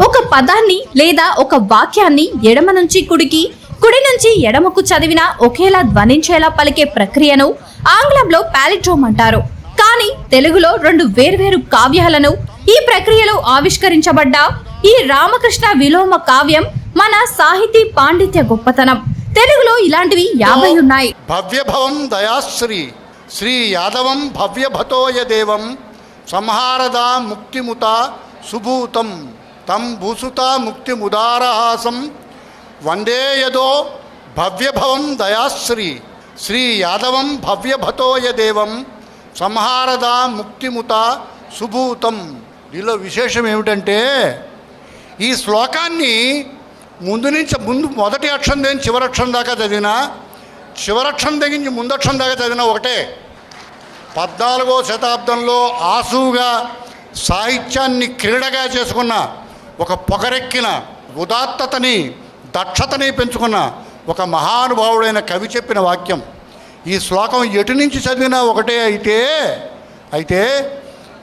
ఒక పదాన్ని లేదా ఒక వాక్యాన్ని ఎడమ నుంచి కుడికి కుడి నుంచి ఎడమకు చదివిన ఒకేలా ధ్వనించేలా పలికే ప్రక్రియను ఆంగ్లంలో పాలిట్రోమ్ అంటారు. కానీ తెలుగులో రెండు వేర్వేరు కావ్యాలను ఈ ప్రక్రియలో ఆవిష్కరించబడ్డ ఈ రామకృష్ణ విలోమ కావ్యం మన సాహితీ పాండిత్య గొప్పతనం. తెలుగులో ఇలాంటివి యాభై ఉన్నాయి. భవ్యభవం దయాశ్రీ శ్రీ యాదవం భవ్యభతోయ దేవం సంహారదా ముక్తిముత సుభూతం. తం భూసుత ముక్తిముదారహాసం వందే యదో భవ్యభవం దయాశ్రీ. శ్రీ యాదవం భవ్యభతోయ దేవం సంహారదా ముక్తిముత సుభూతం. దీనిలో విశేషం ఏమిటంటే ఈ శ్లోకాన్ని ముందు నుంచి ముందు మొదటి అక్షరం దగ్గర చివరక్షరం దాకా చదివినా చివరక్షరం దగ్గర నుంచి ముందక్షరం దాకా చదివినా ఒకటే. పద్నాలుగో శతాబ్దంలో ఆసువుగా సాహిత్యాన్ని క్రీడగా చేసుకున్న ఒక పొగరెక్కిన ఉదాత్తతని దక్షతని పెంచుకున్న ఒక మహానుభావుడైన కవి చెప్పిన వాక్యం. ఈ శ్లోకం ఎటు నుంచి చదివినా ఒకటే అయితే అయితే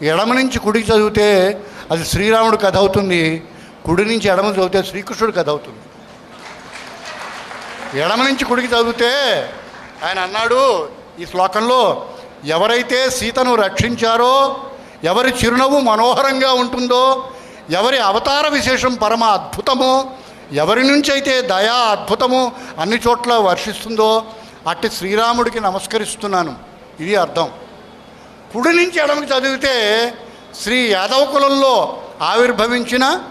ఎడమ నుంచి కుడికి చదివితే అది శ్రీరాముడు కథ అవుతుంది. కుడి నుంచి ఎడమ చదివితే శ్రీకృష్ణుడు కథ అవుతుంది. ఎడమ నుంచి కుడికి చదివితే ఆయన అన్నాడు ఈ శ్లోకంలో ఎవరైతే సీతను రక్షించారో ఎవరి చిరునవ్వు మనోహరంగా ఉంటుందో ఎవరి అవతార విశేషం పరమ అద్భుతమో ఎవరి నుంచి అయితే దయా అద్భుతము అన్ని చోట్ల వర్షిస్తుందో అట్టి శ్రీరాముడికి నమస్కరిస్తున్నాను. ఇది అర్థం. కుడి నుంచి ఎడమకి చదివితే శ్రీ యాదవ కులంలో ఆవిర్భవించిన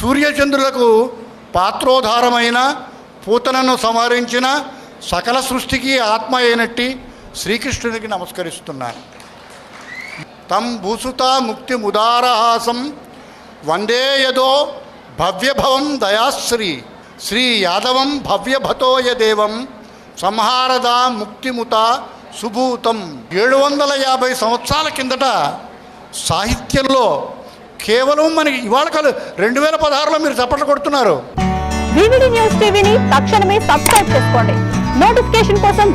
సూర్యచంద్రులకు పాత్రోధారమైన పూతనను సంహరించిన సకల సృష్టికి ఆత్మ అయినట్టి శ్రీకృష్ణునికి నమస్కరిస్తున్నాను. తం భూసుత ముక్తి ముదారహాసం వందే యదో భవ్యభవం దయాశ్రీ శ్రీ యాదవం భవ్యభతోయ దేవం సంహారద ముక్తిముత సుభూతం. ఏడు వందల యాభై సంవత్సరాల కిందట సాహిత్యంలో కేవలం మనకి ఇవాళ కాదు రెండు వేల పదహారులో మీరు చప్పట్లు కొడుతున్నారు. న్యూస్ టీవీని తక్షణమే సబ్స్క్రైబ్ చేసుకోండి. నోటిఫికేషన్ కోసం